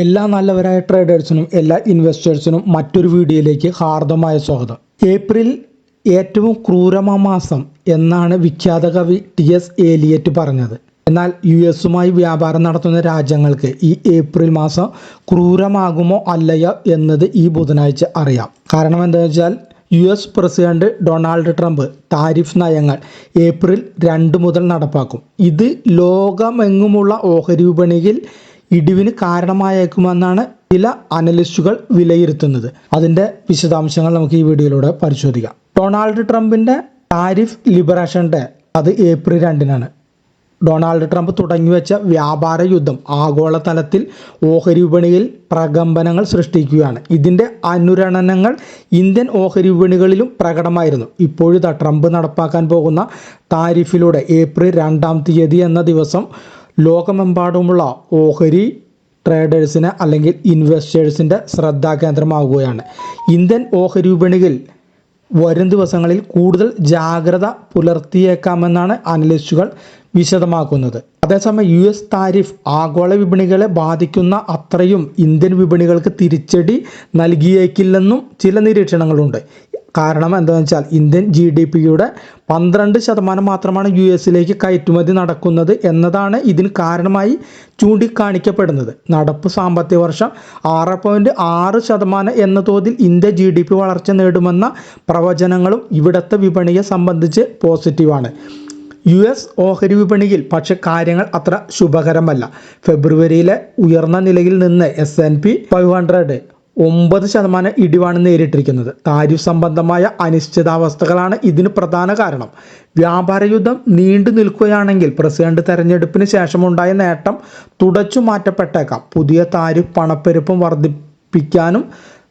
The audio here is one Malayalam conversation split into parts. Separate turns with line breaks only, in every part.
എല്ലാ നല്ലവരായ ട്രേഡേഴ്സിനും എല്ലാ ഇൻവെസ്റ്റേഴ്സിനും മറ്റൊരു വീഡിയോയിലേക്ക് ഹാർദമായ സ്വാഗതം. ഏപ്രിൽ ഏറ്റവും ക്രൂരമ മാസം എന്നാണ് വിഖ്യാത കവി ടി എസ് ഏലിയറ്റ് പറഞ്ഞത്. എന്നാൽ യു എസുമായി വ്യാപാരം നടത്തുന്ന രാജ്യങ്ങൾക്ക് ഈ ഏപ്രിൽ മാസം ക്രൂരമാകുമോ അല്ലയോ എന്നത് ഈ ബുധനാഴ്ച അറിയാം. കാരണം എന്താണെന്ന് വെച്ചാൽ U S president Donald Trump tariff നയങ്ങൾ ഏപ്രിൽ രണ്ട് മുതൽ നടപ്പാക്കും. ഇത് ലോകമെങ്ങുമുള്ള ഓഹരി വിപണിയിൽ ഇടിവിന് കാരണമായേക്കുമെന്നാണ് ചില അനലിസ്റ്റുകൾ വിലയിരുത്തുന്നത്. അതിന്റെ വിശദാംശങ്ങൾ നമുക്ക് ഈ വീഡിയോയിലൂടെ പരിശോധിക്കാം. ഡൊണാൾഡ് ട്രംപിന്റെ താരിഫ് ലിബറേഷൻ ഡേ അത് ഏപ്രിൽ രണ്ടിനാണ്. ഡൊണാൾഡ് ട്രംപ് തുടങ്ങിവെച്ച വ്യാപാര യുദ്ധം ആഗോളതലത്തിൽ ഓഹരി വിപണിയിൽ പ്രകമ്പനങ്ങൾ സൃഷ്ടിക്കുകയാണ്. ഇതിന്റെ അനുരണനങ്ങൾ ഇന്ത്യൻ ഓഹരി വിപണികളിലും പ്രകടമായിരുന്നു. ഇപ്പോഴിതാ ട്രംപ് നടപ്പാക്കാൻ പോകുന്ന താരിഫിലൂടെ ഏപ്രിൽ രണ്ടാം തീയതി എന്ന ദിവസം ലോകമെമ്പാടുമുള്ള ഓഹരി ട്രേഡേഴ്സിന് അല്ലെങ്കിൽ ഇൻവെസ്റ്റേഴ്സിന്റെ ശ്രദ്ധാകേന്ദ്രമാവുകയാണ് ഇന്ത്യൻ ഓഹരി വിപണിയിൽ വരും ദിവസങ്ങളിൽ കൂടുതൽ ജാഗ്രത പുലർത്തിയേക്കാമെന്നാണ് അനലിസ്റ്റുകൾ വിശദമാക്കുന്നത്. അതേസമയം യു എസ് താരിഫ് ആഗോള വിപണികളെ ബാധിക്കുന്ന അത്രയും ഇന്ത്യൻ വിപണികൾക്ക് തിരിച്ചടി നൽകിയേക്കില്ലെന്നും ചില നിരീക്ഷണങ്ങളുണ്ട്. കാരണം എന്താണെന്ന് വെച്ചാൽ ഇന്ത്യൻ ജി ഡി പിയുടെ പന്ത്രണ്ട് ശതമാനം മാത്രമാണ് യു എസിലേക്ക് കയറ്റുമതി നടക്കുന്നത് എന്നതാണ് ഇതിന് കാരണമായി ചൂണ്ടിക്കാണിക്കപ്പെടുന്നത്. നടപ്പ് സാമ്പത്തിക വർഷം ആറ് പോയിന്റ് ആറ് ശതമാനം എന്ന തോതിൽ ഇന്ത്യ ജി ഡി പി വളർച്ച നേടുമെന്ന പ്രവചനങ്ങളും ഇവിടുത്തെ വിപണിയെ സംബന്ധിച്ച് പോസിറ്റീവാണ്. യു എസ് ഓഹരി വിപണിയിൽ പക്ഷെ കാര്യങ്ങൾ അത്ര ശുഭകരമല്ല. ഫെബ്രുവരിയിലെ ഉയർന്ന നിലയിൽ നിന്ന് S N P five hundred ഒമ്പത് ശതമാനം ഇടിവാണ് നേരിട്ടിരിക്കുന്നത്. താരിഫ് സംബന്ധമായ അനിശ്ചിതാവസ്ഥകളാണ് ഇതിന് പ്രധാന കാരണം. വ്യാപാര യുദ്ധം നീണ്ടു നിൽക്കുകയാണെങ്കിൽ പ്രസിഡന്റ് തെരഞ്ഞെടുപ്പിന് ശേഷമുണ്ടായ നേട്ടം തുടച്ചു മാറ്റപ്പെട്ടേക്കാം. പുതിയ താരിഫ് പണപ്പെരുപ്പം വർദ്ധിപ്പിക്കാനും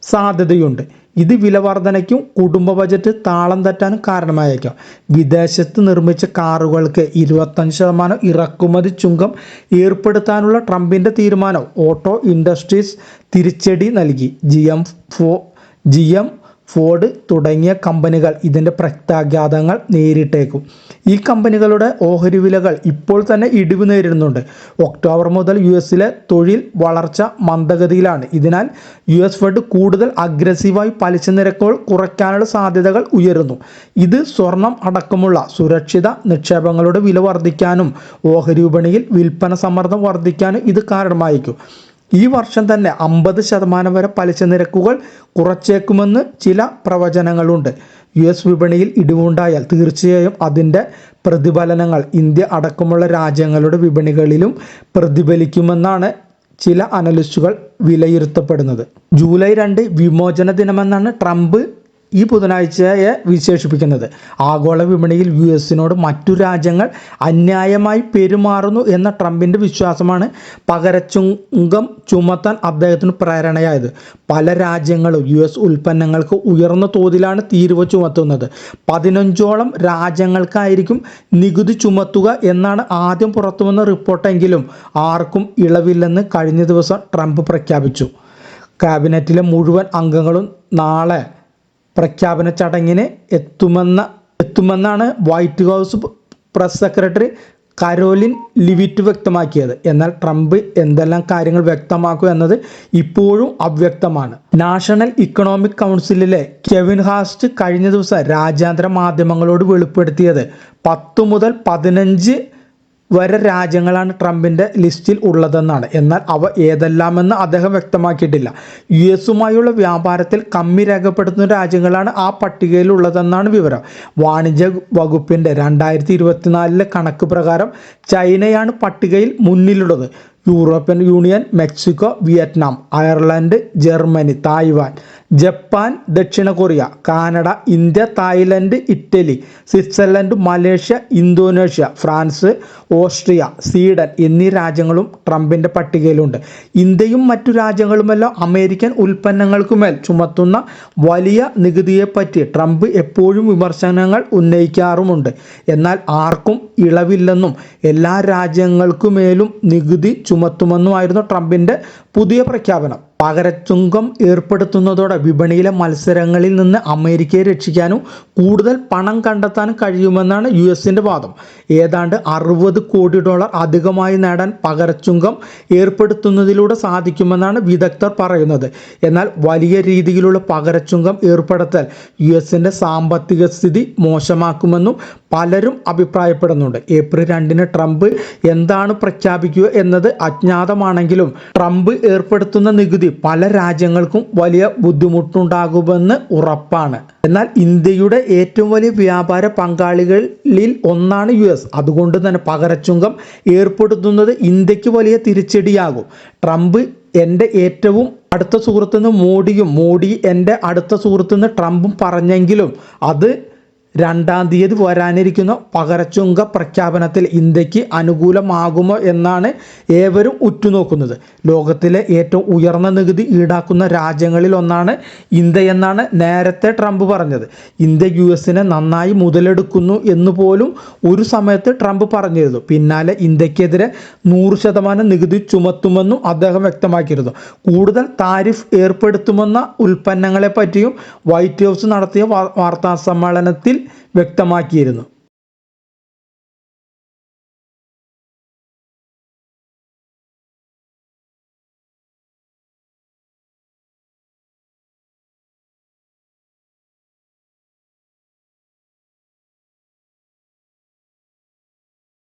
സാധ്യതയുണ്ട്. ഇത് വില വർധനയ്ക്കും കുടുംബ ബജറ്റ് താളം തെറ്റാനും കാരണമായേക്കാം. വിദേശത്ത് നിർമ്മിച്ച കാറുകൾക്ക് ഇരുപത്തഞ്ച് ശതമാനം ഇറക്കുമതി ചുങ്കം ഏർപ്പെടുത്താനുള്ള ട്രംപിന്റെ തീരുമാനം. ഓട്ടോ ഇൻഡസ്ട്രീസ് തിരിച്ചടി നൽകി. ജി എം ഫോ ജി എം ഫോർഡ് തുടങ്ങിയ കമ്പനികൾ ഇതിന്റെ പ്രത്യാഘാതങ്ങൾ നേരിട്ടേക്കും. ഈ കമ്പനികളുടെ ഓഹരി വിലകൾ ഇപ്പോൾ തന്നെ ഇടിവ് നേരിടുന്നുണ്ട്. ഒക്ടോബർ മുതൽ യു എസിലെ തൊഴിൽ വളർച്ച മന്ദഗതിയിലാണ്. ഇതിനാൽ യു എസ് ഫെഡ് കൂടുതൽ അഗ്രസീവായി പലിശ നിരക്കുകൾ കുറയ്ക്കാനുള്ള സാധ്യതകൾ ഉയരുന്നു. ഇത് സ്വർണം അടക്കമുള്ള സുരക്ഷിത നിക്ഷേപങ്ങളുടെ വില വർദ്ധിക്കാനും ഓഹരി വിപണിയിൽ വിൽപ്പന സമ്മർദ്ദം വർദ്ധിക്കാനും ഇത് കാരണമായിരിക്കും ഈ വർഷം തന്നെ അമ്പത് ശതമാനം വരെ പലിശ നിരക്കുകൾ കുറച്ചേക്കുമെന്ന് ചില പ്രവചനങ്ങളുണ്ട്. യു എസ് വിപണിയിൽ ഇടിവുണ്ടായാൽ തീർച്ചയായും അതിന്റെ പ്രതിഫലനങ്ങൾ ഇന്ത്യ അടക്കമുള്ള രാജ്യങ്ങളുടെ വിപണികളിലും പ്രതിഫലിക്കുമെന്നാണ് ചില അനലിസ്റ്റുകൾ വിലയിരുത്തപ്പെടുന്നത്. ജൂലൈ രണ്ട് വിമോചന ദിനമെന്നാണ് ട്രംപ് ഈ ബുധനാഴ്ചയെ വിശേഷിപ്പിക്കുന്നത്. ആഗോള വിപണിയിൽ യു എസിനോട് മറ്റു രാജ്യങ്ങൾ അന്യായമായി പെരുമാറുന്നു എന്ന ട്രംപിന്റെ വിശ്വാസമാണ് പകരച്ചുങ്കം ചുമത്താൻ അദ്ദേഹത്തിന് പ്രേരണയായത്. പല രാജ്യങ്ങളും യു എസ് ഉൽപ്പന്നങ്ങൾക്ക് ഉയർന്ന തോതിലാണ് തീരുവ ചുമത്തുന്നത്. പതിനഞ്ചോളം രാജ്യങ്ങൾക്കായിരിക്കും നികുതി ചുമത്തുക എന്നാണ് ആദ്യം പുറത്തുവന്ന റിപ്പോർട്ടെങ്കിലും ആർക്കും ഇളവില്ലെന്ന് കഴിഞ്ഞ ദിവസം ട്രംപ് പ്രഖ്യാപിച്ചു. ക്യാബിനറ്റിലെ മുഴുവൻ അംഗങ്ങളും നാളെ പ്രഖ്യാപന ചടങ്ങിന് എത്തുമെന്ന എത്തുമെന്നാണ് White House press secretary Karoline Leavitt വ്യക്തമാക്കിയത്. എന്നാൽ ട്രംപ് എന്തെല്ലാം കാര്യങ്ങൾ വ്യക്തമാക്കും എന്നത് ഇപ്പോഴും അവ്യക്തമാണ്. നാഷണൽ ഇക്കണോമിക് കൗൺസിലിലെ കെവിൻ ഹാസ്റ്റ് കഴിഞ്ഞ ദിവസം രാജ്യാന്തര മാധ്യമങ്ങളോട് വെളിപ്പെടുത്തിയത് പത്ത് മുതൽ പതിനഞ്ച് വരെ രാജ്യങ്ങളാണ് ട്രംപിന്റെ ലിസ്റ്റിൽ ഉള്ളതെന്നാണ്. എന്നാൽ അവ ഏതെല്ലാമെന്ന് അദ്ദേഹം വ്യക്തമാക്കിയിട്ടില്ല. യു എസുമായുള്ള വ്യാപാരത്തിൽ കമ്മി രേഖപ്പെടുത്തുന്ന രാജ്യങ്ങളാണ് ആ പട്ടികയിലുള്ളതെന്നാണ് വിവരം. വാണിജ്യ വകുപ്പിന്റെ രണ്ടായിരത്തി ഇരുപത്തിനാലിലെ കണക്ക് പ്രകാരം ചൈനയാണ് പട്ടികയിൽ മുന്നിലുള്ളത്. European Union Mexico Vietnam Ireland Germany Taiwan Japan ദക്ഷിണ Korea Canada India Thailand Italy Switzerland Malaysia Indonesia France Austria Sweden എന്നീ രാജ്യങ്ങളും ട്രംപിന്റെ പട്ടികയിലുണ്ട്. ഇന്ത്യയും മറ്റു രാജ്യങ്ങളുമെല്ലാം അമേരിക്കൻ ഉൽപ്പന്നങ്ങൾക്കുമേൽ ചുമത്തുന്ന വലിയ നികുതിയെപ്പറ്റി ട്രംപ് എപ്പോഴും വിമർശനങ്ങൾ ഉന്നയിക്കാറുമുണ്ട്. എന്നാൽ ആർക്കും ഇളവില്ലെന്നും എല്ലാ രാജ്യങ്ങൾക്കുമേലും നികുതി ചുമത്തുമെന്നുമായിരുന്നു ട്രംപിന്റെ പുതിയ പ്രഖ്യാപനം. പകരച്ചുങ്കം ഏർപ്പെടുത്തുന്നതോടെ വിപണിയിലെ മത്സരങ്ങളിൽ നിന്ന് അമേരിക്കയെ രക്ഷിക്കാനും കൂടുതൽ പണം കണ്ടെത്താനും കഴിയുമെന്നാണ് യു എസിന്റെ വാദം. ഏതാണ്ട് അറുപത് കോടി ഡോളർ അധികമായി നേടാൻ പകരച്ചുങ്കം ഏർപ്പെടുത്തുന്നതിലൂടെ സാധിക്കുമെന്നാണ് വിദഗ്ധർ പറയുന്നത്. എന്നാൽ വലിയ രീതിയിലുള്ള പകരച്ചുങ്കം ഏർപ്പെടുത്തൽ യു എസിന്റെ സാമ്പത്തിക സ്ഥിതി മോശമാക്കുമെന്നും പലരും അഭിപ്രായപ്പെടുന്നുണ്ട്. ഏപ്രിൽ രണ്ടിന് ട്രംപ് എന്താണ് പ്രഖ്യാപിക്കുക എന്നത് അജ്ഞാതമാണെങ്കിലും ട്രംപ് ഏർപ്പെടുത്തുന്ന നികുതി പല രാജ്യങ്ങൾക്കും വലിയ ബുദ്ധിമുട്ടുണ്ടാകുമെന്ന് ഉറപ്പാണ്. എന്നാൽ ഇന്ത്യയുടെ ഏറ്റവും വലിയ വ്യാപാര പങ്കാളികളിൽ ഒന്നാണ് യു എസ്. അതുകൊണ്ട് തന്നെ പകരച്ചുങ്കം ഏർപ്പെടുത്തുന്നത് ഇന്ത്യയ്ക്ക് വലിയ തിരിച്ചടിയാകും. ട്രംപ് എന്റെ ഏറ്റവും അടുത്ത സുഹൃത്തുനിന്ന് മോഡിയും മോഡി എന്റെ അടുത്ത സുഹൃത്തുനിന്ന് ട്രംപും പറഞ്ഞെങ്കിലും അത് രണ്ടാം തീയതി വരാനിരിക്കുന്ന. പകരച്ചുങ്ക പ്രഖ്യാപനത്തിൽ ഇന്ത്യയ്ക്ക് അനുകൂലമാകുമോ എന്നാണ് ഏവരും ഉറ്റുനോക്കുന്നത്. ലോകത്തിലെ ഏറ്റവും ഉയർന്ന നികുതി ഈടാക്കുന്ന രാജ്യങ്ങളിൽ ഒന്നാണ് ഇന്ത്യ എന്നാണ് നേരത്തെ ട്രംപ് പറഞ്ഞത്. ഇന്ത്യ യു എസിനെ നന്നായി മുതലെടുക്കുന്നു എന്ന് പോലും ഒരു സമയത്ത് ട്രംപ് പറഞ്ഞിരുന്നു. പിന്നാലെ ഇന്ത്യക്കെതിരെ നൂറ് ശതമാനം നികുതി ചുമത്തുമെന്നും അദ്ദേഹം വ്യക്തമാക്കിയിരുന്നു. കൂടുതൽ താരിഫ് ഏർപ്പെടുത്തുമെന്ന ഉൽപ്പന്നങ്ങളെ പറ്റിയും വൈറ്റ് ഹൗസ് നടത്തിയ വാർത്താ സമ്മേളനത്തിൽ വ്യക്തമാക്കിയിരുന്നു.